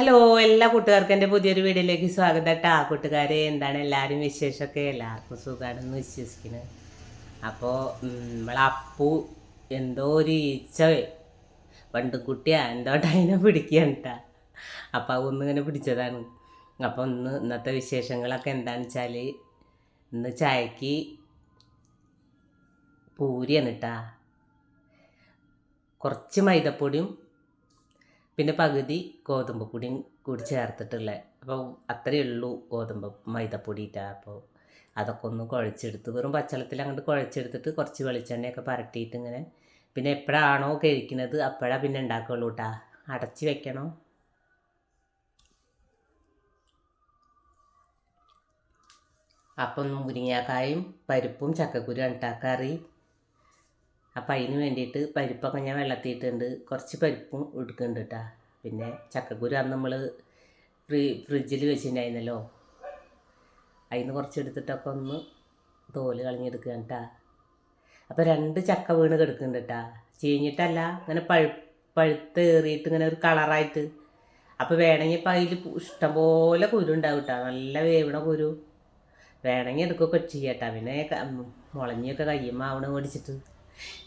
Hello എല്ലാ കൂട്ടുകാർക്കും എന്റെ പുതിയൊരു വീഡിയോയിലേക്ക് സ്വാഗതം കേട്ടോ ആ കൂട്ടുകാരെ എന്താണ് എല്ലാവരും വിശേഷമൊക്കെ? എല്ലാവർക്കും സുഖമാണെന്ന് വിശ്വസിക്കുന്നത് അപ്പോൾ നമ്മളെ അപ്പു എന്തോ ഒരു ഈച്ച പണ്ടുകുട്ടിയാ എന്തോ അതിനെ പിടിക്കുകയാണ് കേട്ടോ അപ്പോൾ അതൊന്നും ഇങ്ങനെ പിടിച്ചതാണ്. അപ്പോൾ ഇന്ന് ഇന്നത്തെ വിശേഷങ്ങളൊക്കെ എന്താണെന്ന് വെച്ചാൽ ഇന്ന് ചായക്ക് പൂരിയാണ് കേട്ടാ കുറച്ച് മൈദപ്പൊടിയും പിന്നെ പകുതി ഗോതമ്പ് പൊടിയും കൂടി ചേർത്തിട്ടുള്ള. അപ്പോൾ അത്രയേ ഉള്ളൂ ഗോതമ്പ് മൈദപ്പൊടി ഇട്ടാ അപ്പോൾ അതൊക്കെ ഒന്ന് കുഴച്ചെടുത്ത് വെറും പച്ചളത്തിൽ അങ്ങോട്ട് കുഴച്ചെടുത്തിട്ട് കുറച്ച് വെളിച്ചെണ്ണയൊക്കെ പരട്ടിയിട്ട് ഇങ്ങനെ പിന്നെ എപ്പോഴാണോ കഴിക്കുന്നത് അപ്പോഴാണ് പിന്നെ ഉണ്ടാക്കുള്ളൂ കേട്ടാ അടച്ച് വെക്കണം? അപ്പം മുരിങ്ങാക്കായും പരിപ്പും ചക്കക്കുരു ഇട്ടാ അപ്പം അതിന് വേണ്ടിയിട്ട് പരിപ്പൊക്കെ ഞാൻ വെള്ളത്തിയിട്ടുണ്ട്. കുറച്ച് പരിപ്പും എടുക്കുന്നുണ്ട് കേട്ടാ പിന്നെ ചക്കക്കുരു അന്ന് നമ്മൾ ഫ്രീ ഫ്രിഡ്ജിൽ വെച്ചിട്ടുണ്ടായിരുന്നല്ലോ അതിന് കുറച്ച് എടുത്തിട്ടൊക്കെ ഒന്ന് തോൽ കളഞ്ഞെടുക്കുക കേട്ടാ അപ്പോൾ രണ്ട് ചക്ക വീണ് കിടക്കുന്നുണ്ട് കേട്ടാ ചീഞ്ഞിട്ടല്ല ഇങ്ങനെ പഴു പഴുത്ത് ഏറിയിട്ട് ഇങ്ങനെ ഒരു കളറായിട്ട്. അപ്പോൾ വേണമെങ്കിൽ ഇപ്പം അതിൽ ഇഷ്ടംപോലെ കുരു ഉണ്ടാവും കേട്ടോ നല്ല വേവണ കുരു. വേണമെങ്കിൽ എടുക്കുകയൊക്കെ ചെയ്യട്ടാ പിന്നെ ക- മുളഞ്ഞൊക്കെ ആവണ മേടിച്ചിട്ട്.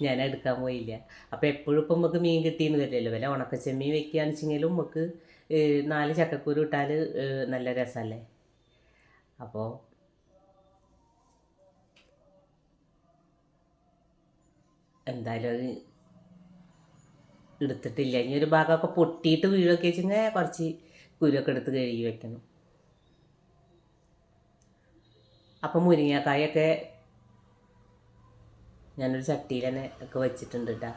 ഞാൻ എടുക്കാൻ പോയില്ല. അപ്പോൾ എപ്പോഴും ഇപ്പം നമുക്ക് മീൻ കിട്ടിയെന്ന് വരില്ലല്ലോ. വല്ല ഉണക്കച്ചെമ്മീൻ വെക്കുകയാണെന്ന് വെച്ചെങ്കിലും നമുക്ക് നാല് ചക്കക്കുരു ഇട്ടാൽ നല്ല രസമല്ലേ അപ്പോൾ എന്തായാലും അത് എടുത്തിട്ടില്ല. ഇനി ഒരു ഭാഗമൊക്കെ പൊട്ടിയിട്ട് വീഴൊക്കെ വെച്ചെങ്കിൽ കുറച്ച് കുരുവൊക്കെ എടുത്ത് കഴുകി വെക്കണം. അപ്പം മുരിങ്ങക്കായൊക്കെ ഞാനൊരു ചട്ടിയിൽ തന്നെ ഒക്കെ വെച്ചിട്ടുണ്ട് കേട്ടോ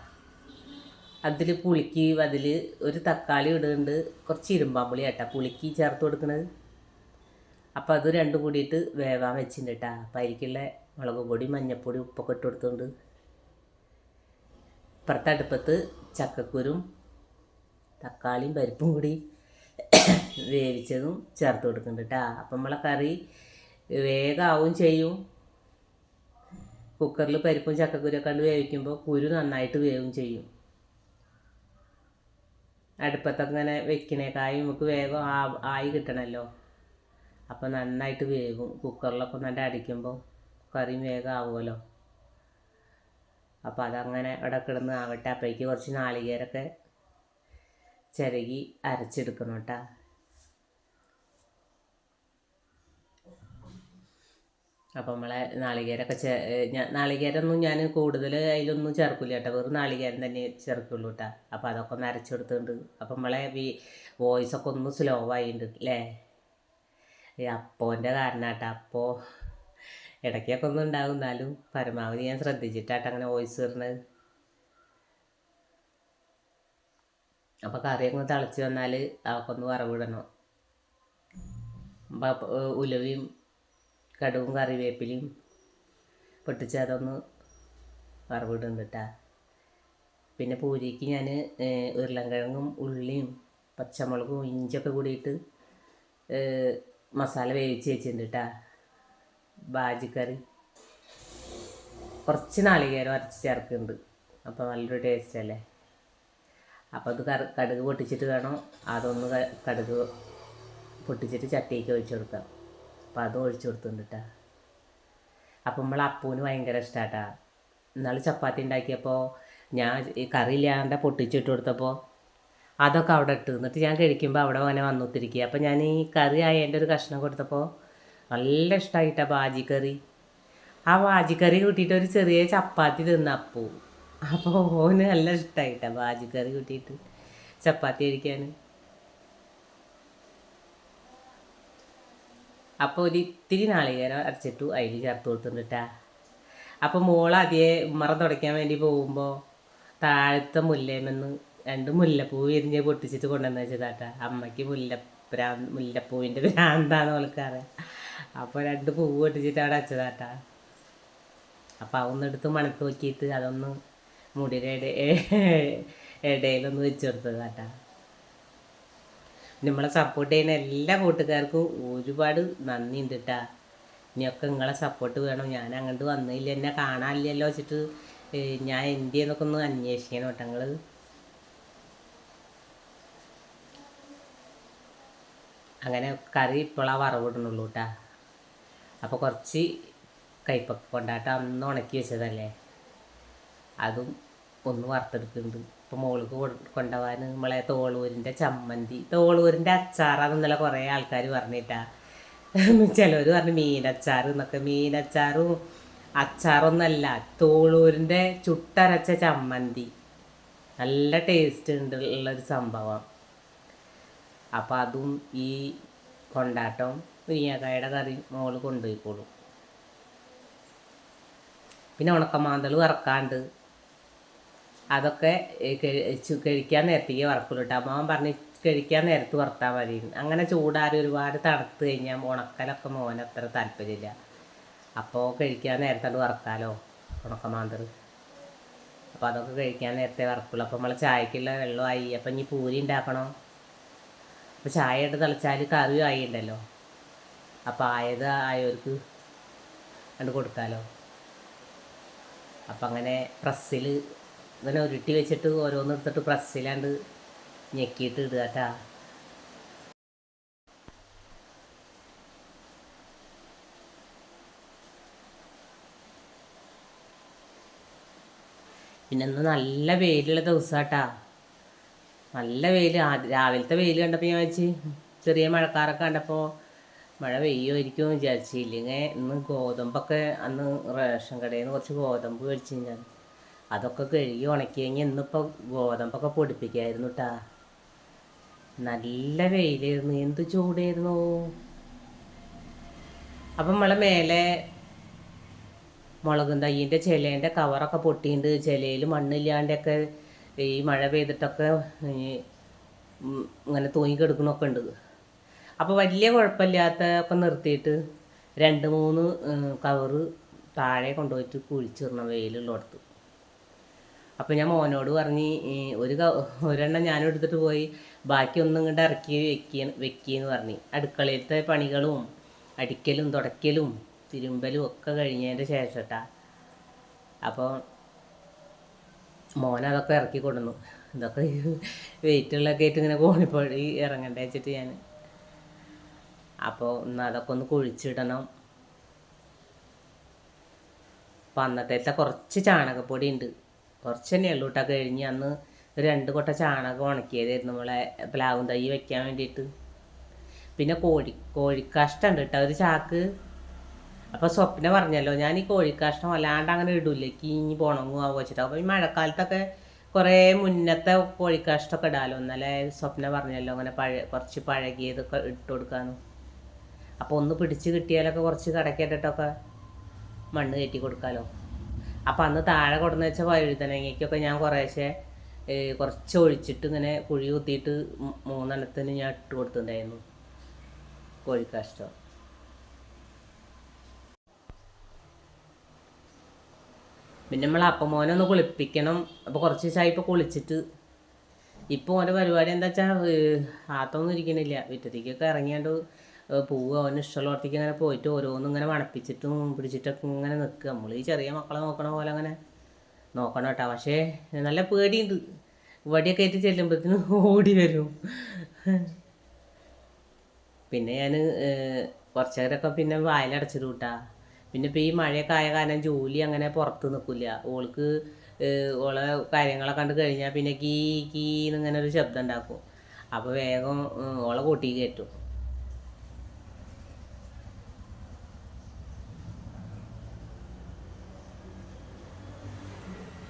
അതിൽ പുളിക്ക് അതിൽ ഒരു തക്കാളി ഇടുന്നുണ്ട്. കുറച്ച് ഇരുമ്പാമ്പുളി കേട്ടോ പുളിക്ക് ചേർത്ത് കൊടുക്കുന്നത് അപ്പോൾ അത് രണ്ടും കൂടിയിട്ട് വേവാൻ വെച്ചിട്ടുണ്ട് കേട്ടോ അപ്പോൾ അതിലേക്കുള്ള മുളക് പൊടി മഞ്ഞൾപ്പൊടി ഉപ്പൊക്കെ ഇട്ട് കൊടുത്തുണ്ട് ഇപ്പുറത്തെ അടുപ്പത്ത് ചക്കക്കുരും തക്കാളിയും പരിപ്പും കൂടി വേവിച്ചതും ചേർത്ത് കൊടുക്കുന്നുണ്ട് കേട്ടോ അപ്പം നമ്മളെ കറി വേഗമാവും ചെയ്യും. കുക്കറിൽ പരിപ്പും ചക്കക്കുരുവൊക്കെ കണ്ട് വേവിക്കുമ്പോൾ കുരു നന്നായിട്ട് വേവും ചെയ്യും. അടുപ്പത്തങ്ങനെ വെക്കണേക്കായി നമുക്ക് വേഗം ആ ആയി കിട്ടണമല്ലോ അപ്പോൾ നന്നായിട്ട് വേവും. കുക്കറിലൊക്കെ നല്ല അടിക്കുമ്പോൾ കറിയും വേഗം ആവുമല്ലോ. അപ്പോൾ അതങ്ങനെ അവിടെ കിടന്ന് ആവട്ടെ അപ്പോഴേക്ക് കുറച്ച് നാളികേരൊക്കെ ചിരകി അരച്ചെടുക്കണം കേട്ടോ. അപ്പം നമ്മളെ നാളികേരമൊക്കെ ചേ നാളികേരമൊന്നും ഞാൻ കൂടുതൽ അതിലൊന്നും ചേർക്കില്ല കേട്ടോ വെറും നാളികേരം തന്നെ ചേർക്കുള്ളൂ കേട്ടോ അപ്പോൾ അതൊക്കെ ഒന്ന് അരച്ചെടുത്തുണ്ട്. അപ്പം നമ്മളെ വോയിസ് വോയിസൊക്കെ ഒന്ന് സ്ലോ ആയിട്ടുണ്ട് അല്ലേ ഈ അപ്പോന്റെ കാരണം കേട്ടോ അപ്പോൾ ഇടയ്ക്കൊക്കെ ഒന്നും ഉണ്ടാവും. എന്നാലും പരമാവധി ഞാൻ ശ്രദ്ധിച്ചിട്ടാട്ടോ അങ്ങനെ വോയിസ് വരുന്നത് അപ്പോൾ കറിയൊക്കെ തിളച്ച് വന്നാൽ അതൊക്കെ ഒന്ന് വറവിടണം. അപ്പം ഉലുവയും കടുവും കറിവേപ്പിലയും പൊട്ടിച്ച് അതൊന്ന് കേട്ടാ. പിന്നെ പൂരിക്ക് ഞാൻ ഉരുളൻകിഴങ്ങും ഉള്ളിയും പച്ചമുളകും ഇഞ്ചൊക്കെ കൂടിയിട്ട് മസാല വേവിച്ച് വെച്ചിട്ടുണ്ട് കേട്ടാ. ബാജിക്കറി. കുറച്ച് നാളികേരം അരച്ച് ചേർക്കുന്നുണ്ട്. അപ്പോൾ നല്ലൊരു ടേസ്റ്റ് അല്ലേ? അപ്പോൾ അത് കറ കടുക് പൊട്ടിച്ചിട്ട് വേണം. അതൊന്ന് കടുക് പൊട്ടിച്ചിട്ട് ചട്ടിക്ക് ഒഴിച്ചു കൊടുക്കാം. അപ്പോൾ അതും ഒഴിച്ചു കൊടുത്തിട്ടുണ്ട് കേട്ടോ അപ്പം നമ്മൾ അപ്പൂന് ഭയങ്കര ഇഷ്ടമാട്ടാ ഇന്നാൾ ചപ്പാത്തി ഉണ്ടാക്കിയപ്പോൾ ഞാൻ ഈ കറി ഇല്ലാണ്ട് പൊട്ടിച്ചിട്ട് കൊടുത്തപ്പോൾ അതൊക്കെ അവിടെ ഇട്ട്. എന്നിട്ട് ഞാൻ കഴിക്കുമ്പോൾ അവിടെ അങ്ങനെ വന്നുത്തിരിക്കുക. അപ്പോൾ ഞാൻ ഈ കറി ആയതിന്റെ ഒരു കഷ്ണം കൊടുത്തപ്പോൾ നല്ല ഇഷ്ടമായിട്ടാ ബാജിക്കറി. ആ ബാജിക്കറി കൂട്ടിയിട്ട് ഒരു ചെറിയ ചപ്പാത്തി തിന്ന അപ്പൂ. അപ്പോൾ ഓന് നല്ല ഇഷ്ടമായിട്ടാ ബാജിക്കറി കൂട്ടിയിട്ട് ചപ്പാത്തി കഴിക്കാൻ അപ്പോൾ ഒരു ഇത്തിരി നാളികേരം അരച്ചിട്ടു അതിൽ ചേർത്ത് കൊടുത്തിട്ടാ അപ്പോൾ മോൾ അതിയെ ഉമ്മറ തുടയ്ക്കാൻ വേണ്ടി പോകുമ്പോൾ താഴത്തെ മുല്ലേമെന്ന് രണ്ട് മുല്ലപ്പൂ വിരിഞ്ഞ് പൊട്ടിച്ചിട്ട് കൊണ്ടുവന്ന് വെച്ചതാട്ടാ. അമ്മയ്ക്ക് മുല്ല പ്രാ മുല്ലപ്പൂവിന്റെ ഭ്രാന്താന്ന് ഓൾക്കാറ് അപ്പോൾ രണ്ട് പൂവ് പൊട്ടിച്ചിട്ട് അവിടെ വെച്ചതാട്ടാ. അപ്പോൾ അതൊന്ന് എടുത്ത് മണത്ത് നോക്കിയിട്ട് അതൊന്ന് മുടിയുടെ ഇട- ഇടയിലൊന്ന് വെച്ച് കൊടുത്തതാട്ടാ. നമ്മളെ സപ്പോർട്ട് ചെയ്യുന്ന എല്ലാ കൂട്ടുകാർക്കും ഒരുപാട് നന്ദി ഉണ്ട് കേട്ടാ ഇനിയൊക്കെ നിങ്ങളെ സപ്പോർട്ട് വേണം. ഞാൻ അങ്ങോട്ട് വന്നില്ല. എന്നെ കാണാനില്ലല്ലോ വെച്ചിട്ട് ഞാൻ എന്തിയെന്നൊക്കെ ഒന്ന് അന്വേഷിക്കണം കേട്ടോ നിങ്ങൾ അങ്ങനെ കറി ഇപ്പോഴാണ് വറവിടണുള്ളൂ കേട്ടാ. അപ്പോൾ കുറച്ച് കയ്പൊക്കെ കൊണ്ടാട്ടം അന്ന് ഉണക്കി വെച്ചതല്ലേ? അതും ഒന്ന് വറുത്തെടുക്കുന്നുണ്ട്. ഇപ്പോൾ മോൾക്ക് കൊണ്ടുപോകാൻ നമ്മളെ തോളൂരിന്റെ ചമ്മന്തി. തോളൂരിന്റെ അച്ചാർ ഇന്നലെ കുറേ ആൾക്കാർ പറഞ്ഞിട്ടാ. ചിലവർ പറഞ്ഞു മീനച്ചാർ എന്നൊക്കെ മീനച്ചാറും അച്ചാറൊന്നല്ല തോളൂരിന്റെ ചുട്ടരച്ച ചമ്മന്തി. നല്ല ടേസ്റ്റ് ഉണ്ട് ഉള്ളൊരു സംഭവം. അപ്പോൾ അതും ഈ കൊണ്ടാട്ടം മുരിങ്ങക്കായുടെ കറി മോൾ കൊണ്ടുപോയിക്കോളും. പിന്നെ ഉണക്കമാന്തൾ വറക്കാണ്ട്. അതൊക്കെ കഴിക്കാൻ നേരത്തേക്ക് വറക്കുള്ളൂ കേട്ടോ അമ്മ പറഞ്ഞ് കഴിക്കാൻ നേരത്ത് വറുത്താൽ മതി. അങ്ങനെ ചൂടാറി ഒരുപാട് തണുത്ത് കഴിഞ്ഞാൽ ഉണക്കലൊക്കെ മോൻ അത്ര താല്പര്യമില്ല. അപ്പോൾ കഴിക്കാൻ നേരത്തെ അത് വറക്കാലോ ഉണക്കമാന്തർ അപ്പോൾ അതൊക്കെ കഴിക്കാൻ നേരത്തെ വറക്കുള്ളൂ. അപ്പോൾ നമ്മൾ ചായക്കുള്ള വെള്ളമായി. അപ്പം ഇനി പൂരി ഉണ്ടാക്കണോ അപ്പോൾ ചായ ഇട്ട് തിളച്ചാൽ കറി ആയി ഉണ്ടല്ലോ അപ്പോൾ ആയത് ആയവർക്ക് കണ്ട് കൊടുക്കാമല്ലോ അപ്പം അങ്ങനെ പ്രസ്സിൽ ഇങ്ങനെ ഉരുട്ടി വെച്ചിട്ട് ഓരോന്ന് എടുത്തിട്ട് പ്രസ്സിലാണ്ട് ഞെക്കിയിട്ട് ഇടുക കേട്ടാ. പിന്നെ ഇന്ന് നല്ല വെയിലുള്ള ദിവസാട്ടാ നല്ല വെയിൽ രാവിലത്തെ വെയിൽ കണ്ടപ്പോൾ ഞാൻ വെച്ച് ചെറിയ മഴക്കാരൊക്കെ കണ്ടപ്പോൾ മഴ പെയ്യുമായിരിക്കും വിചാരിച്ചില്ലെങ്കിൽ ഇന്ന് ഗോതമ്പൊക്കെ അന്ന് റേഷൻ കടയിൽ നിന്ന് കുറച്ച് ഗോതമ്പ് മേടിച്ചു ഞാൻ അതൊക്കെ കഴുകി ഉണക്കി കഴിഞ്ഞ് ഇന്നിപ്പോൾ ഗോതമ്പൊക്കെ പൊടിപ്പിക്കായിരുന്നു കേട്ടാ നല്ല വെയിലായിരുന്നു. എന്ത് ചൂടായിരുന്നു. അപ്പം നമ്മളെ മേലെ മുളകും തയ്യിന്റെ ചിലേന്റെ കവറൊക്കെ പൊട്ടിയിട്ടുണ്ട് ചിലയിൽ മണ്ണില്ലാണ്ടൊക്കെ ഈ മഴ പെയ്തിട്ടൊക്കെ ഇങ്ങനെ തൂങ്ങി കിടക്കണമൊക്കെ ഉണ്ട് അപ്പോൾ വലിയ കുഴപ്പമില്ലാത്ത ഒക്കെ നിർത്തിയിട്ട് രണ്ട് മൂന്ന് കവറ് താഴെ കൊണ്ടുപോയിട്ട് കുഴിച്ചിടണം വെയിലുള്ളിടത്ത്. അപ്പോൾ ഞാൻ മോനോട് പറഞ്ഞ് ഒരു ഒരെണ്ണം ഞാനും എടുത്തിട്ട് പോയി ബാക്കി ഒന്നും ഇങ്ങോട്ട് ഇറക്കി വെക്കി വെക്കിയെന്ന് പറഞ്ഞു. അടുക്കളയിലത്തെ പണികളും അടിക്കലും തുടയ്ക്കലും തിരുമ്പലും ഒക്കെ കഴിഞ്ഞതിന്റെ ശേഷട്ടാ. അപ്പോൾ മോൻ അതൊക്കെ ഇറക്കി കൊടുന്നു. ഇതൊക്കെ വെയിറ്റുള്ളൊക്കെ ആയിട്ട് ഇങ്ങനെ കോണിപ്പോഴി ഇറങ്ങണ്ട വെച്ചിട്ട് ഞാൻ അപ്പോൾ ഒന്ന് അതൊക്കെ ഒന്ന് കുഴിച്ചിടണം. അപ്പം അന്നത്തെ കുറച്ച് ചാണകപ്പൊടി ഉണ്ട് കുറച്ച് തന്നെ ഉള്ളൂ കേട്ടോ കഴിഞ്ഞ് അന്ന് രണ്ട് കൊട്ട ചാണകം ഉണക്കിയതായിരുന്നു നമ്മളെ പ്ലാവും തൈ വെക്കാൻ വേണ്ടിയിട്ട്. പിന്നെ കോഴി കോഴിക്കാഷ്ടം ഉണ്ട് കേട്ടോ ഒരു ചാക്ക്. അപ്പോൾ സ്വപ്ന പറഞ്ഞല്ലോ ഞാൻ ഈ കോഴിക്കാഷ്ടം അല്ലാണ്ട് അങ്ങനെ ഇടൂലേ. കീഞ്ഞ് പോണങ്ങുക വെച്ചിട്ട്. അപ്പോൾ ഈ മഴക്കാലത്തൊക്കെ കുറേ മുന്നത്തെ കോഴിക്കാഷ്ടമൊക്കെ ഇടാലോ. എന്നാലേ സ്വപ്ന പറഞ്ഞല്ലോ അങ്ങനെ പഴ കുറച്ച് പഴകിയതൊക്കെ ഇട്ട് കൊടുക്കാനും അപ്പോൾ ഒന്ന് പിടിച്ച് കിട്ടിയാലൊക്കെ കുറച്ച് കടക്കേറ്റിട്ടൊക്കെ മണ്ണ് കയറ്റി കൊടുക്കാമല്ലോ അപ്പം അന്ന് താഴെ കൊടുന്ന് വെച്ച വഴുതനങ്ങയ്ക്കൊക്കെ ഞാൻ കുറേശ്ശെ കുറച്ച് ഒഴിച്ചിട്ട് ഇങ്ങനെ കുഴി കുത്തിയിട്ട് മൂന്നെണ്ണത്തിന് ഞാൻ ഇട്ട് കൊടുത്തിട്ടുണ്ടായിരുന്നു. കോഴിക്കാഷ്ടം. പിന്നെ നമ്മൾ അപ്പം മോനൊന്ന് കുളിപ്പിക്കണം. അപ്പോൾ കുറച്ച് ദിവസമായി ഇപ്പോൾ കുളിച്ചിട്ട്. ഇപ്പോൾ ഓന്റെ പരിപാടി എന്താ വെച്ചാൽ ആത്തൊന്നും ഇരിക്കണില്ല. വിറ്റത്തേക്കൊക്കെ ഇറങ്ങിയാണ്ട് പോവുക അവന് ഇഷ്ടമുള്ളടത്തേക്ക് ഇങ്ങനെ പോയിട്ട് ഓരോന്നും ഇങ്ങനെ മണപ്പിച്ചിട്ടും പിടിച്ചിട്ടൊക്കെ ഇങ്ങനെ നിൽക്കുക. നമ്മൾ ഈ ചെറിയ മക്കളെ നോക്കണ പോലെ അങ്ങനെ നോക്കണം കേട്ടോ. പക്ഷേ നല്ല പേടിയുണ്ട്. വടിയൊക്കെ ആയിട്ട് ചെല്ലുമ്പോഴത്തേനും ഓടി വരും. പിന്നെ ഞാൻ കുറച്ച് നേരമൊക്കെ പിന്നെ വായിലടച്ചിടും കൂട്ടാ. പിന്നെ ഇപ്പോൾ ഈ മഴയൊക്കെ ആയ കാരണം ജോലി അങ്ങനെ പുറത്ത് നിൽക്കില്ല. ഓൾക്ക് ഓളെ കാര്യങ്ങളൊക്കെ കണ്ട് കഴിഞ്ഞാൽ പിന്നെ കീ കീ ഒരു ശബ്ദം ഉണ്ടാക്കും. അപ്പോൾ വേഗം ഓളെ കൂട്ടി കയറ്റും.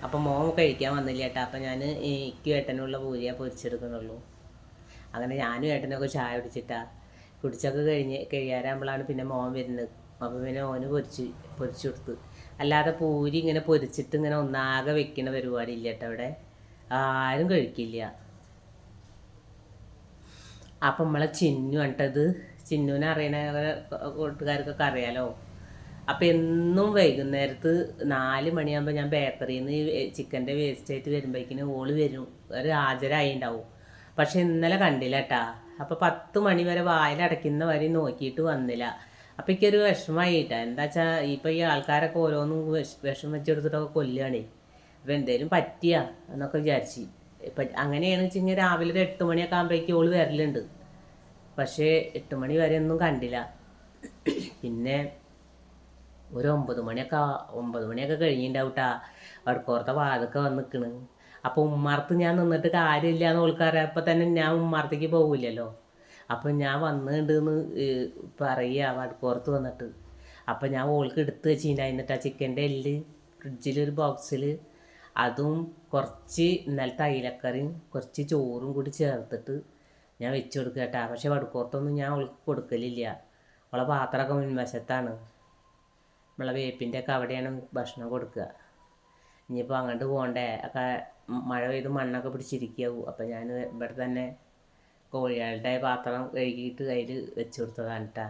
അപ്പം മോൻ കഴിക്കാൻ വന്നില്ല ഏട്ടാ അപ്പം ഞാൻ എനിക്കും ഏട്ടനുള്ള പൂരിയ പൊരിച്ചെടുക്കുന്നുള്ളൂ. അങ്ങനെ ഞാനും ഏട്ടനൊക്കെ ചായ കുടിച്ചിട്ടാ. കുടിച്ചൊക്കെ കഴിഞ്ഞ് കഴിയാറാകുമ്പോഴാണ് പിന്നെ മോൻ വരുന്നത്. അപ്പം പിന്നെ ഓന് പൊരിച്ച് പൊരിച്ചു കൊടുത്ത്. അല്ലാതെ പൂരി ഇങ്ങനെ പൊരിച്ചിട്ട് ഇങ്ങനെ ഒന്നാകെ വെക്കുന്ന പരിപാടി ഇല്ല കേട്ടോ അവിടെ ആരും കഴിക്കില്ല. അപ്പം നമ്മളെ ചിന്നു കണ്ടത് ചിന്നുവിനെ അറിയണ കൂട്ടുകാർക്കൊക്കെ അറിയാലോ? അപ്പോൾ എന്നും വൈകുന്നേരത്ത് നാല് മണിയാകുമ്പോൾ ഞാൻ ബേക്കറിയിൽ നിന്ന് ചിക്കന്റെ വേസ്റ്റ് ആയിട്ട് വരുമ്പോഴേക്കിന് ഓൾ വരും. ഒരു ഹാജരായി ഉണ്ടാവും പക്ഷെ ഇന്നലെ കണ്ടില്ല കേട്ടാ അപ്പോൾ പത്ത് മണി വരെ വായിലടയ്ക്കുന്ന വരെ നോക്കിയിട്ട് വന്നില്ല. അപ്പോൾ എനിക്കൊരു വിഷമമായിട്ടാ എന്താ വെച്ചാൽ ഇപ്പോൾ ഈ ആൾക്കാരൊക്കെ ഓരോന്നും വിഷം വെച്ചെടുത്തിട്ടൊക്കെ കൊല്ലുകയാണേ അപ്പോൾ എന്തേലും പറ്റിയ എന്നൊക്കെ വിചാരിച്ചു. ഇപ്പം അങ്ങനെയാണ് കഴിഞ്ഞാൽ രാവിലെ ഒരു എട്ട് മണിയൊക്കെ ആകുമ്പോഴേക്കും ഓൾ വരലുണ്ട്. പക്ഷേ എട്ട് മണി വരെ ഒന്നും കണ്ടില്ല. പിന്നെ ഒരു ഒമ്പത് മണിയൊക്കെ ഒമ്പത് മണിയൊക്കെ കഴിഞ്ഞിട്ടുണ്ടാവട്ടാ വടക്കോർത്ത വാതൊക്കെ വന്ന് നിൽക്കണ് അപ്പോൾ ഉമ്മാർത്ത് ഞാൻ നിന്നിട്ട് കാര്യമില്ല എന്ന് ഓൾക്കറിയാം അപ്പം തന്നെ ഞാൻ ഉമ്മാർത്തേക്ക് പോകില്ലല്ലോ അപ്പം ഞാൻ വന്നിട്ടുണ്ടെന്ന് പറയുക വടക്കോർത്ത് വന്നിട്ട്. അപ്പം ഞാൻ ഓൾക്ക് എടുത്ത് വെച്ചിട്ടുണ്ടായിരുന്നിട്ട് ആ ചിക്കന്റെ എല്ല് ഫ്രിഡ്ജിലൊരു ബോക്സിൽ അതും കുറച്ച് ഇന്നലത്തെ അയിലക്കറിയും കുറച്ച് ചോറും കൂടി ചേർത്തിട്ട് ഞാൻ വെച്ച് കൊടുക്കുക കേട്ടാ പക്ഷെ വടക്കോർത്തൊന്നും ഞാൻ അവൾക്ക് കൊടുക്കലില്ല. അവളെ പാത്രമൊക്കെ മുൻവശത്താണ്. നമ്മളെ വേപ്പിന്റെ ഒക്കെ അവിടെയാണ് ഭക്ഷണം കൊടുക്കുക. ഇനിയിപ്പോൾ അങ്ങോട്ട് പോകണ്ടേ? ഒക്കെ മഴ പെയ്ത് മണ്ണൊക്കെ പിടിച്ചിരിക്കാവും. അപ്പം ഞാൻ ഇവിടെ തന്നെ കോഴികളുടെ പാത്രം കഴുകിയിട്ട് അതിൽ വെച്ച് കൊടുത്തതാണ് കേട്ടാ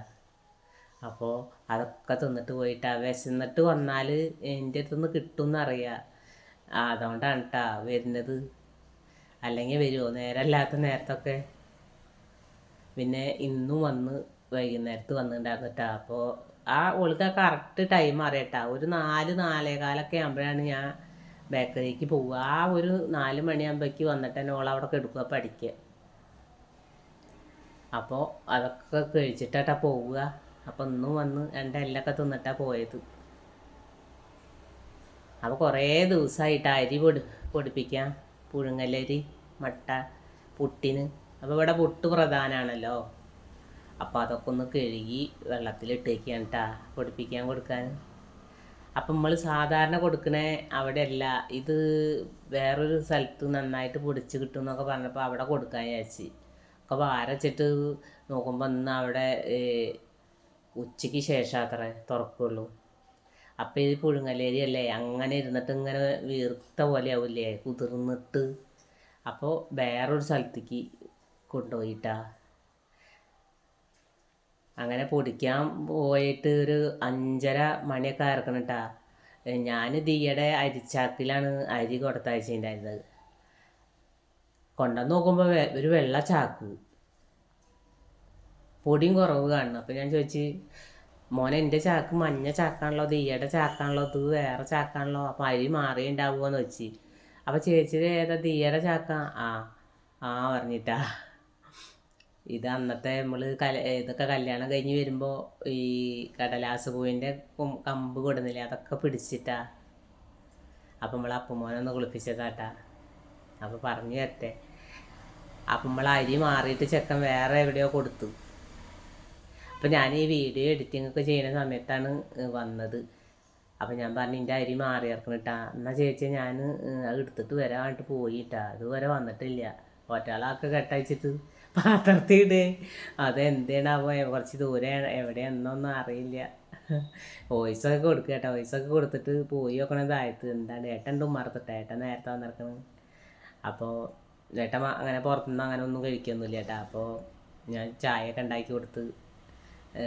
അപ്പോൾ അതൊക്കെ തിന്നിട്ട് പോയിട്ട്. വിശന്നിട്ട് വന്നാൽ എന്റെ അടുത്തുനിന്ന് കിട്ടുമെന്നറിയാം അതുകൊണ്ടാണ് കേട്ടാ വരുന്നത്. അല്ലെങ്കിൽ വരുമോ നേരമല്ലാത്ത നേരത്തൊക്കെ. പിന്നെ ഇന്നും വന്ന് വൈകുന്നേരത്ത് വന്നിട്ടുണ്ടായിരുന്നു കേട്ടോ അപ്പോൾ ആ ഓൾക്ക് കറക്റ്റ് ടൈം അറിയട്ടാ. ഒരു നാല് നാലേകാലൊക്കെ ആകുമ്പോഴാണ് ഞാൻ ബേക്കറിക്ക് പോവുക. ആ ഒരു നാല് മണിയാകുമ്പോഴേക്ക് വന്നിട്ട് തന്നെ ഓൾ അവിടെ കെടുക്കുക പഠിക്കുക. അപ്പോൾ അതൊക്കെ കഴിച്ചിട്ടാട്ടാ പോവുക. അപ്പോൾ ഇന്നും വന്ന് എന്റെ എല്ലൊക്കെ തിന്നിട്ടാണ് പോയത്. അപ്പോൾ കുറേ ദിവസമായിട്ട് അരി പൊടി പൊടിപ്പിക്കാം പുഴുങ്ങലരി മട്ട പുട്ടിന്. അപ്പോൾ ഇവിടെ പുട്ട് പ്രധാനമാണല്ലോ അപ്പോൾ അതൊക്കെ ഒന്ന് കഴുകി വെള്ളത്തിൽ വയ്ക്കാൻ കേട്ടാ പൊടിപ്പിക്കാൻ കൊടുക്കാൻ. അപ്പം നമ്മൾ സാധാരണ കൊടുക്കണ അവിടെയല്ല ഇത് വേറൊരു സ്ഥലത്ത് നന്നായിട്ട് പൊടിച്ച് കിട്ടും എന്നൊക്കെ പറഞ്ഞപ്പോൾ അവിടെ കൊടുക്കാൻ വിചാരിച്ച്. ഒക്കെ വാരച്ചിട്ട് നോക്കുമ്പോൾ ഇന്ന് അവിടെ ഉച്ചയ്ക്ക് ശേഷം അത്രേ തുറക്കുള്ളൂ. അപ്പം ഇത് പുഴുങ്ങലേരി അല്ലേ അങ്ങനെ ഇരുന്നിട്ട് ഇങ്ങനെ വീർത്ത പോലെ ആവില്ലേ കുതിർന്നിട്ട്. അപ്പോൾ വേറൊരു സ്ഥലത്തേക്ക് കൊണ്ടുപോയിട്ടാ. അങ്ങനെ പൊടിക്കാൻ പോയിട്ട് ഒരു അഞ്ചര മണിയൊക്കെ ഇറക്കണം കേട്ടാ ഞാൻ ദിയയുടെ അരിച്ചാക്കിലാണ് അരി കൊടുത്തയച്ചിട്ടുണ്ടായിരുന്നത്. കൊണ്ടുവന്ന് നോക്കുമ്പോൾ ഒരു വെള്ള ചാക്ക്. പൊടിയും കുറവ് കാണണം. അപ്പം ഞാൻ ചോദിച്ചു മോനെ എന്റെ ചാക്ക് മഞ്ഞ ചാക്കാണല്ലോ ദിയയുടെ ചാക്കാണല്ലോ ഇത് വേറെ ചാക്കാണല്ലോ അപ്പം അരി മാറിയുണ്ടാവുമെന്ന് വെച്ച് അപ്പം ചേച്ചിയുടെ ഏതാ ദിയയുടെ ചാക്ക? ആ ആ പറഞ്ഞിട്ടാ. ഇത് അന്നത്തെ നമ്മൾ കല ഇതൊക്കെ കല്യാണം കഴിഞ്ഞ് വരുമ്പോൾ ഈ കടലാസ് പൂവിന്റെ കമ്പ് കൊടുന്നില്ലേ അതൊക്കെ പിടിച്ചിട്ടാ. അപ്പം നമ്മൾ അപ്പുമോനൊന്ന് കുളിപ്പിച്ചതാട്ടാ. അപ്പോൾ പറഞ്ഞു തരട്ടെ. അപ്പം നമ്മൾ അരി മാറിയിട്ട് ചെക്കൻ വേറെ എവിടെയോ കൊടുത്തു. അപ്പം ഞാൻ ഈ വീഡിയോ എഡിറ്റിംഗ് ഒക്കെ ചെയ്യുന്ന സമയത്താണ് വന്നത്. അപ്പം ഞാൻ പറഞ്ഞു എന്റെ അരി മാറി ഇറക്കണിട്ടാ. എന്നാൽ ചേച്ചി ഞാൻ അത് എടുത്തിട്ട് വരാനായിട്ട് പോയിട്ടാ. അതുവരെ വന്നിട്ടില്ല. ഒറ്റയാളൊക്കെ കെട്ടയച്ചിട്ട്. പാത്രത്തിട്. അതെന്തേണാവോ കുറച്ച് ദൂരെ എവിടെയെന്നൊന്നും അറിയില്ല. വോയിസൊക്കെ കൊടുക്കുക വോയിസ് വോയിസൊക്കെ കൊടുത്തിട്ട് പോയി വെക്കണത് ആയത് എന്താണ്? ഏട്ടൻ ഉമ്മർത്തിട്ട് ഏട്ടൻ നേരത്തെ വന്നിറക്കണത് അപ്പോൾ ഏട്ടൻ അങ്ങനെ പുറത്തുനിന്ന് അങ്ങനെ ഒന്നും കഴിക്കൊന്നുമില്ല ചേട്ടാ അപ്പോൾ ഞാൻ ചായയൊക്കെ ഉണ്ടാക്കി കൊടുത്ത്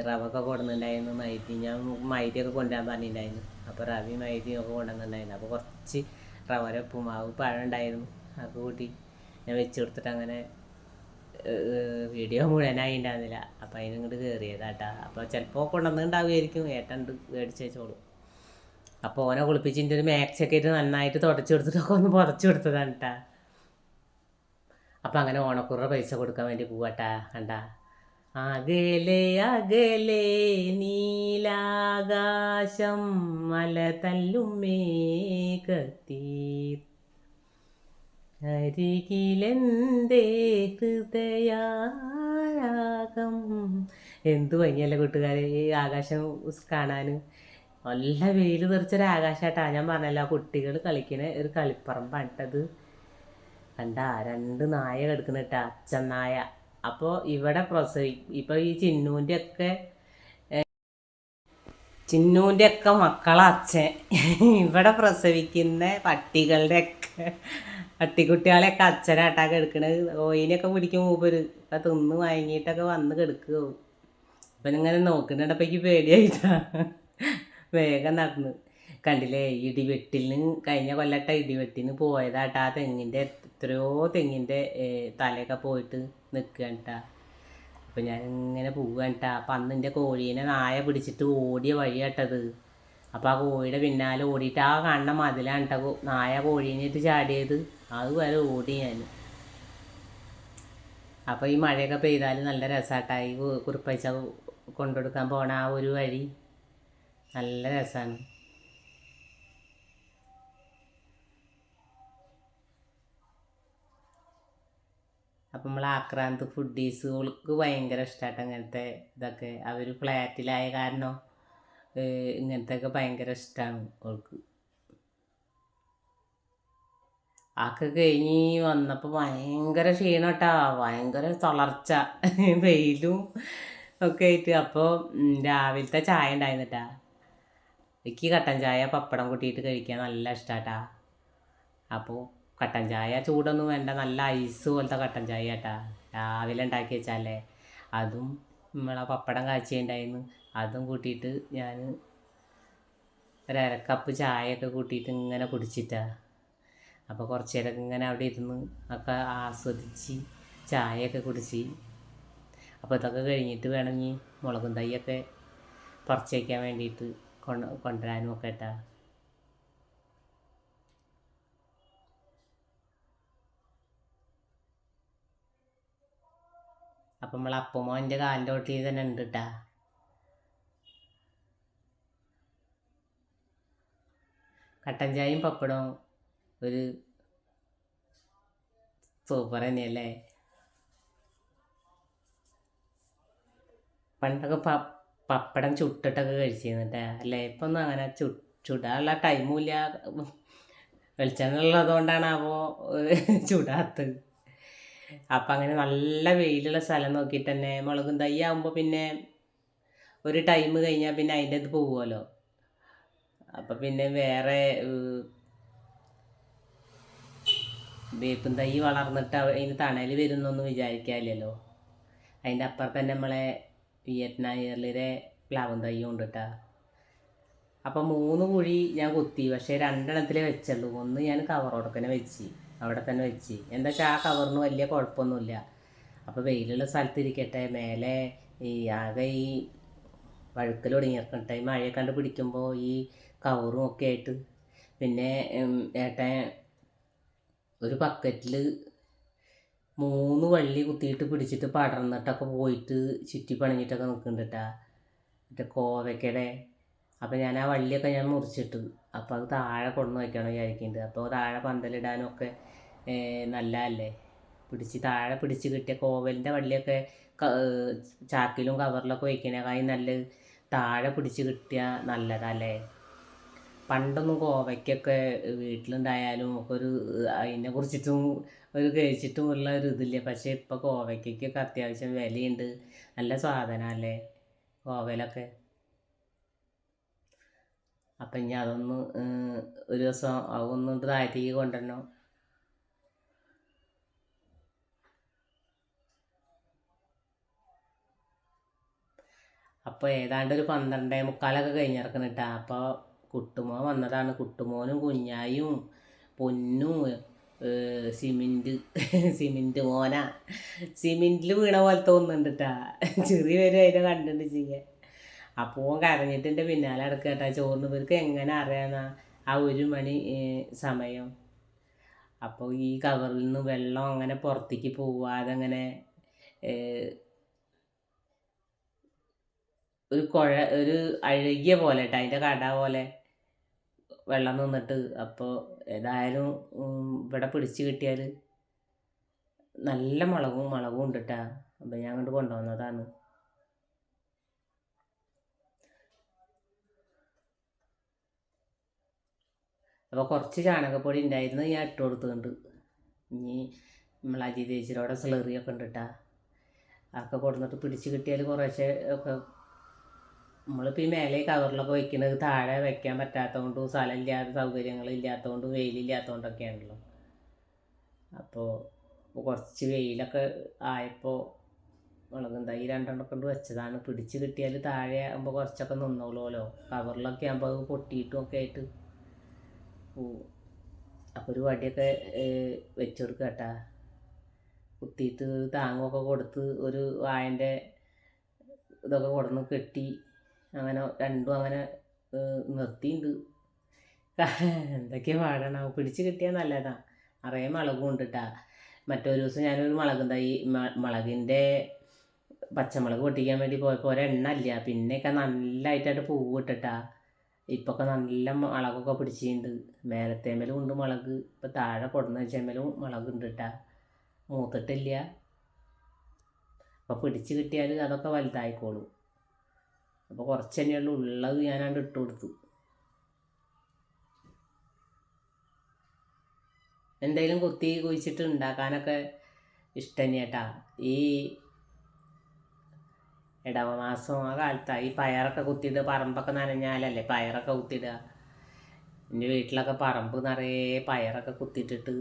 റവൊക്കെ കൊടുക്കുന്നുണ്ടായിരുന്നു മൈറ്റി ഞാൻ മൈദയൊക്കെ കൊണ്ടുവരാൻ പറഞ്ഞിട്ടുണ്ടായിരുന്നു. അപ്പോൾ റവി മൈദയും ഒക്കെ കൊണ്ടുവന്നിട്ടുണ്ടായിരുന്നു. അപ്പോൾ കുറച്ച് റവര ഉപ്പുമാവ് പഴം ഉണ്ടായിരുന്നു. അത് കൂട്ടി ഞാൻ വെച്ച് കൊടുത്തിട്ട് അങ്ങനെ വീഡിയോ മുഴുവനായി ഉണ്ടായിരുന്നില്ല. അപ്പോൾ അതിനിങ്ങോട്ട് കയറിയതാട്ടാ അപ്പോൾ ചിലപ്പോൾ കൊണ്ടുവന്നിട്ടുണ്ടാവുമായിരിക്കും. ഏട്ടണ്ട് മേടിച്ച് വെച്ചോളൂ. അപ്പോൾ ഓനെ കുളിപ്പിച്ചിന്റെ ഒരു മാക്സൊക്കെ ഇട്ട് നന്നായിട്ട് തുടച്ചു കൊടുത്തിട്ടൊക്കെ ഒന്ന് പുറച്ചു കൊടുത്തതാണ് കേട്ടാ അപ്പം അങ്ങനെ ഓണക്കുറ പൈസ കൊടുക്കാൻ വേണ്ടി പോവാട്ടാ കണ്ടാ. അകലെ അകലെ നീലാകാശം മല തല്ലും മേഘത്തീർ അരികിലെന്തേ ഹൃദയാരാഗം? എന്തു ഭംഗിയല്ലേ കൂട്ടുകാരെ ഈ ആകാശം കാണാൻ നല്ല വെയിൽ തെറിച്ചൊരു ആകാശമായിട്ടാണ് ഞാൻ പറഞ്ഞല്ലോ കുട്ടികൾ കളിക്കണ ഒരു കളിപ്പറമ്പാണിട്ടത്. കണ്ട രണ്ട് നായ കിടക്കുന്ന കേട്ടോ അച്ഛൻ നായ. അപ്പോൾ ഇവിടെ പ്രസവി ഇപ്പോൾ ഈ ചിന്നൂന്റെ ഒക്കെ ചിന്നൂന്റെ ഒക്കെ മക്കളെ അച്ഛൻ. ഇവിടെ പ്രസവിക്കുന്ന പട്ടികളുടെ ഒക്കെ പട്ടിക്കുട്ടികളെയൊക്കെ അച്ഛനാട്ടാ കിടക്കണത്. ഓയിനൊക്കെ പിടിക്കും മൂപ്പര്. അപ്പൊ തിന്ന് വാങ്ങിയിട്ടൊക്കെ വന്ന് കിടക്കുമോ അപ്പം ഇങ്ങനെ നോക്കുന്നിടപ്പേക്ക് പേടിയായിട്ടാ. വേഗം നടന്ന്. കണ്ടില്ലേ ഇടിവെട്ടിന് കഴിഞ്ഞ കൊല്ലട്ട ഇടിവെട്ടിന് പോയതാട്ടാ ആ തെങ്ങിന്റെ എത്രയോ തെങ്ങിന്റെ തലയൊക്കെ പോയിട്ട് നിൽക്കുകയാട്ടാ അപ്പം ഞാൻ ഇങ്ങനെ പോവുകയാട്ടാ അപ്പം അന്ന് എന്റെ കോഴീനെ നായ പിടിച്ചിട്ട് ഓടിയ വഴിയാട്ടത്. അപ്പോൾ ആ കോഴിയുടെ പിന്നാലെ ഓടിയിട്ട് ആ കാണുന്ന മതിലാണ് കേട്ടോ നായ കോഴീനിട്ട് ചാടിയത്. അത് വരെ ഓടി ഞാൻ അപ്പോൾ ഈ മഴയൊക്കെ പെയ്താൽ നല്ല രസമാട്ടായി കുറിപ്പഴിച്ച കൊണ്ടുകൊടുക്കാൻ പോണ ആ ഒരു വഴി നല്ല രസമാണ് അപ്പം നമ്മൾ ആക്രാന്ത് ഫുഡീസുകൾക്ക് ഭയങ്കര ഇഷ്ടമായിട്ട് അങ്ങനത്തെ ഇതൊക്കെ. അവർ ഫ്ലാറ്റിലായ കാരണം ഏഹ് ഇങ്ങനത്തെ ഒക്കെ ഭയങ്കര ഇഷ്ടമാണ് അവൾക്ക് ആക്ക് കഴിഞ്ഞ് വന്നപ്പോൾ ഭയങ്കര ക്ഷീണം കേട്ടാ ഭയങ്കര തളർച്ച വെയിലും ഒക്കെ ആയിട്ട്. അപ്പോൾ രാവിലത്തെ ചായ ഉണ്ടായിരുന്നിട്ടാ. എനിക്ക് കട്ടൻ ചായ പപ്പടം കൂട്ടിയിട്ട് കഴിക്കാൻ നല്ല ഇഷ്ടാട്ടാ. അപ്പോൾ കട്ടൻ ചായ ചൂടൊന്നും വേണ്ട നല്ല ഐസ് പോലത്തെ കട്ടൻ ചായ കേട്ടാ രാവിലെ ഉണ്ടാക്കി വെച്ചാലേ. അതും നമ്മളെ പപ്പടം കാഴ്ചയുണ്ടായിരുന്നു അതും കൂട്ടിയിട്ട് ഞാൻ ഒരു അരക്കപ്പ് ചായയൊക്കെ കൂട്ടിയിട്ട് ഇങ്ങനെ കുടിച്ചിട്ടാണ് അപ്പോൾ കുറച്ച് നേരം ഇങ്ങനെ അവിടെ ഇരുന്ന് ഒക്കെ ആസ്വദിച്ച് ചായയൊക്കെ കുടിച്ച്. അപ്പോൾ ഇതൊക്കെ കഴിഞ്ഞിട്ട് വേണമെങ്കിൽ മുളകും തൈയൊക്കെ പറിച്ച് വയ്ക്കാൻ വേണ്ടിയിട്ട് കൊണ്ട് കൊണ്ടുവരാനും ഒക്കെ കേട്ടാ അപ്പം നമ്മൾ അപ്പമോന്റെ കാലിന്റെ ഒട്ടി തന്നെ ഉണ്ട് കേട്ടാ കട്ടൻ ചായയും പപ്പടവും ഒരു സൂപ്പർ തന്നെയല്ലേ പണ്ടൊക്കെ പ പപ്പടം ചുട്ടിട്ടൊക്കെ കഴിച്ചിരുന്നിട്ടേ അല്ലേ? ഇപ്പം ഒന്നും അങ്ങനെ ചു ചുടാനുള്ള ടൈമില്ല വെളിച്ചെണ്ണ ഉള്ളതുകൊണ്ടാണ് അപ്പോൾ ചുടാത്തത്. അപ്പം അങ്ങനെ നല്ല വെയിലുള്ള സ്ഥലം നോക്കിയിട്ട് തന്നെ മുളകും തൈ ആകുമ്പോൾ പിന്നെ ഒരു ടൈം കഴിഞ്ഞാൽ പിന്നെ അതിന്റെ ഇത് പോകുമല്ലോ അപ്പം പിന്നെ വേറെ വേപ്പും തൈ വളർന്നിട്ട് അതിന് തണൽ വരുന്നൊന്നും വിചാരിക്കാമല്ലോ അതിന്റെ അപ്പുറത്ത് തന്നെ നമ്മളെ വിയറ്റ്നാം ഇയർലിലെ പ്ലാവും തൈ കൊണ്ടിട്ടാ അപ്പം മൂന്ന് കുഴി ഞാൻ കുത്തി. പക്ഷേ രണ്ടെണ്ണത്തിലേ വെച്ചുള്ളൂ. ഒന്ന് ഞാൻ കവറോടക്കനെ വെച്ച്. അവിടെ തന്നെ വെച്ച്. എന്താ ആ കവറിന് വലിയ കുഴപ്പമൊന്നുമില്ല. അപ്പോൾ വെയിലുള്ള സ്ഥലത്ത് ഇരിക്കട്ടെ മേലെ ഈ ആകെ ഈ വഴുക്കൽ തുടങ്ങിയിറക്കട്ടെ ഈ മഴയെ കണ്ട് പിടിക്കുമ്പോൾ ഈ കവറും ഒക്കെ ആയിട്ട് പിന്നെ ഏട്ടൻ ഒരു ബക്കറ്റിൽ മൂന്ന് വള്ളി കുത്തിയിട്ട് പിടിച്ചിട്ട് പടർന്നിട്ടൊക്കെ പോയിട്ട് ചുറ്റി പണിഞ്ഞിട്ടൊക്കെ നിൽക്കുന്നുണ്ട് കേട്ടാ മറ്റേ കോവയ്ക്കയുടെ അപ്പോൾ ഞാൻ ആ വള്ളിയൊക്കെ ഞാൻ മുറിച്ചിട്ടു. അപ്പോൾ അത് താഴെ കൊണ്ടു വയ്ക്കണം വിചാരിക്കുന്നുണ്ട് അപ്പോൾ താഴെ പന്തലിടാനൊക്കെ നല്ല അല്ലേ പിടിച്ച് താഴെ പിടിച്ച് കിട്ടിയ കോവലിന്റെ വള്ളിയൊക്കെ ചാക്കിലും കവറിലൊക്കെ വയ്ക്കണേക്കായി നല്ല താഴെ പിടിച്ച് കിട്ടിയാൽ നല്ലതല്ലേ? പണ്ടൊന്നും കോവയ്ക്കൊക്കെ വീട്ടിലുണ്ടായാലും ഒക്കെ ഒരു അതിനെ കുറിച്ചിട്ടും ഒരു കഴിച്ചിട്ടും ഉള്ള ഒരു ഇതില്ല? പക്ഷേ ഇപ്പോൾ കോവയ്ക്കൊക്കെ അത്യാവശ്യം വിലയുണ്ട്. നല്ല സാധനമല്ലേ കോവലൊക്കെ? അപ്പം ഇനി അതൊന്ന് ഒരു ദിവസം അതൊന്ന് താഴത്തേക്ക് കൊണ്ടുവരണം? അപ്പോൾ ഏതാണ്ട് ഒരു പന്ത്രണ്ടേ മുക്കാലൊക്കെ കഴിഞ്ഞിറക്കണം കേട്ടോ അപ്പോൾ കുട്ടുമോൻ വന്നതാണ്. കുട്ടുമോനും കുഞ്ഞായും പൊന്നും സിമിന്റ് സിമിന്റ് മോന. സിമെന്റിൽ വീണ പോലെ തോന്നുന്നുണ്ട് കേട്ടാ ചെറിയ പേര് അതിനെ കണ്ടിട്ട് ചെയ്യാൻ അപ്പോൾ കരഞ്ഞിട്ട് എന്റെ പിന്നാലെ അടക്കട്ടാ കേട്ടാ ചോറിന് ഇവർക്ക് എങ്ങനെ അറിയാന്നാ ആ ഒരു മണി സമയം. അപ്പോൾ ഈ കവറിൽ നിന്ന് വെള്ളം അങ്ങനെ പുറത്തേക്ക് പോവാതെ അങ്ങനെ ഒരു കുഴ ഒരു അഴുകിയ പോലെ കേട്ടോ അതിന്റെ കട പോലെ വെള്ളം നിന്നിട്ട് അപ്പോൾ ഏതായാലും ഇവിടെ പിടിച്ച് കിട്ടിയാൽ നല്ല മുളകും മുളകും ഉണ്ട് കേട്ടാ അപ്പം ഞാൻ അങ്ങോട്ട് കൊണ്ടുവന്നതാണ്. അപ്പോൾ കുറച്ച് ചാണകപ്പൊടി ഉണ്ടായിരുന്നു ഞാൻ ഇട്ട് കൊടുത്തുകൊണ്ട് ഇനി നമ്മൾ അജിത് ചേച്ചിയുടെ സ്ലറിയൊക്കെ ഉണ്ട് കേട്ടാ അതൊക്കെ കൊടുത്തിട്ട് പിടിച്ച് കിട്ടിയാൽ കുറേശ്ശെ ഒക്കെ നമ്മളിപ്പോൾ ഈ മേലെ കവറിലൊക്കെ വെക്കുന്നത് താഴെ വെക്കാൻ പറ്റാത്തതുകൊണ്ടും സ്ഥലമില്ലാത്ത സൗകര്യങ്ങളില്ലാത്തതുകൊണ്ടും വെയിലില്ലാത്തതുകൊണ്ടൊക്കെയാണല്ലോ അപ്പോൾ കുറച്ച് വെയിലൊക്കെ ആയപ്പോൾ മുളകും തൈ രണ്ടെണ്ണം കൊണ്ട് വെച്ചതാണ്. പിടിച്ച് കിട്ടിയാൽ താഴെ ആകുമ്പോൾ കുറച്ചൊക്കെ നിന്നോളുമല്ലോ കവറിലൊക്കെ ആകുമ്പോൾ അത് പൊട്ടിയിട്ടും ഒക്കെ ആയിട്ട് അപ്പോൾ ഒരു വടിയൊക്കെ വെച്ച് കൊടുക്കുക കേട്ടാ. കുത്തിയിട്ട് താങ്ങൊക്കെ കൊടുത്ത് ഒരു വായന്റെ ഇതൊക്കെ കൊടുന്ന് കെട്ടി അങ്ങനെ രണ്ടും അങ്ങനെ നിർത്തിയിട്ടുണ്ട് എന്തൊക്കെയാ പാടണം. പിടിച്ച് കിട്ടിയാൽ നല്ലതാണ് നിറയെ മുളകും ഉണ്ട് കേട്ടാ മറ്റൊരു ദിവസം ഞാനൊരു മുളക് തൈ മുളകിന്റെ പച്ചമുളക് പൊട്ടിക്കാൻ വേണ്ടി പോയപ്പോൾ ഒരെണ്ണ ഇല്ല. പിന്നെയൊക്കെ നല്ലതായിട്ടായിട്ട് പൂവ് ഇട്ടിട്ടാ. ഇപ്പൊക്കെ നല്ല മുളകൊക്കെ പിടിച്ചിട്ടുണ്ട്. മേലത്തേമേലും ഉണ്ട് മുളക്. ഇപ്പം താഴെ കൊടുന്ന വെച്ചേമേലും മുളക് ഉണ്ട് കേട്ടാ മൂത്തിട്ടില്ല. അപ്പോൾ പിടിച്ച് കിട്ടിയാൽ അതൊക്കെ വലുതായിക്കോളും. അപ്പോൾ കുറച്ച് തന്നെയുള്ളൂ ഉള്ളത് ഞാനാണ്ട് ഇട്ട് കൊടുത്തു. എന്തെങ്കിലും കുത്തി കുഴിച്ചിട്ട് ഉണ്ടാക്കാനൊക്കെ ഇഷ്ടം തന്നെയാട്ടാ ഈ ഇടവമാസം ആ കാലത്താ ഈ പയറൊക്കെ കുത്തിയിട്ട് പറമ്പൊക്കെ നനഞ്ഞാലല്ലേ പയറൊക്കെ കുത്തിയിടുക? എന്റെ വീട്ടിലൊക്കെ പറമ്പ് നിറയെ പയറൊക്കെ കുത്തിയിട്ടിട്ട്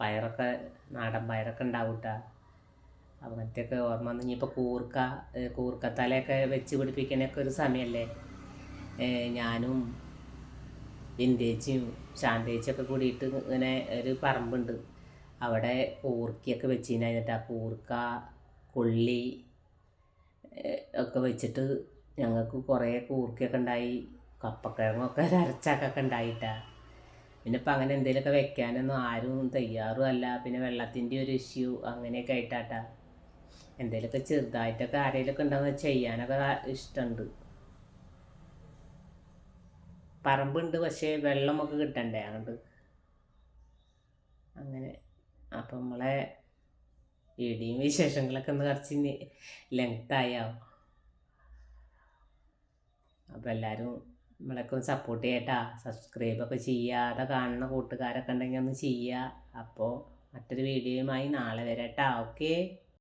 പയറൊക്കെ നാടൻ പയറൊക്കെ ഉണ്ടാവൂട്ട. അങ്ങനത്തെയൊക്കെ ഓർമ്മ വന്ന് ഇനിയിപ്പോൾ കൂർക്ക കൂർക്കത്തലയൊക്കെ വെച്ച് പിടിപ്പിക്കണൊക്കെ ഒരു സമയമല്ലേ ഞാനും വിന്റേച്ചും ശാന്തേച്ചിയൊക്കെ കൂടിയിട്ട് ഇങ്ങനെ ഒരു പറമ്പുണ്ട്. അവിടെ കൂർക്കയൊക്കെ വെച്ചിട്ടുണ്ടായിരുന്നിട്ട് ആ കൂർക്ക കൊള്ളി ഒക്കെ വെച്ചിട്ട് ഞങ്ങൾക്ക് കുറേ കൂർക്കയൊക്കെ ഉണ്ടായി. കപ്പക്കിഴങ്ങൊക്കെ അരച്ചാക്കൊക്കെ ഉണ്ടായിട്ടാ. പിന്നെ ഇപ്പം അങ്ങനെ എന്തെങ്കിലുമൊക്കെ വെക്കാനൊന്നും ആരും തയ്യാറും അല്ല. പിന്നെ വെള്ളത്തിന്റെ ഒരു ഇഷ്യൂ അങ്ങനെയൊക്കെ ആയിട്ടാട്ടാ. എന്തെങ്കിലുമൊക്കെ ചെറുതായിട്ടൊക്കെ ആരെങ്കിലുമൊക്കെ ഉണ്ടാകുന്ന ചെയ്യാനൊക്കെ ഇഷ്ടമുണ്ട് പറമ്പുണ്ട് പക്ഷേ വെള്ളമൊക്കെ കിട്ടണ്ടേ അതുകൊണ്ട് അങ്ങനെ. അപ്പം നമ്മളെ ഇടിയും വിശേഷങ്ങളൊക്കെ ഒന്ന് കുറച്ച് ലെങ്തായാവും അപ്പോൾ എല്ലാവരും നമ്മളൊക്കെ ഒന്ന് സപ്പോർട്ട് ചെയ്യട്ടാ. സബ്സ്ക്രൈബൊക്കെ ചെയ്യാതെ കാണുന്ന കൂട്ടുകാരൊക്കെ ഉണ്ടെങ്കിൽ ഒന്ന് ചെയ്യുക. അപ്പോൾ മറ്റൊരു വീഡിയോയുമായി നാളെ വരാട്ടാ ഓക്കേ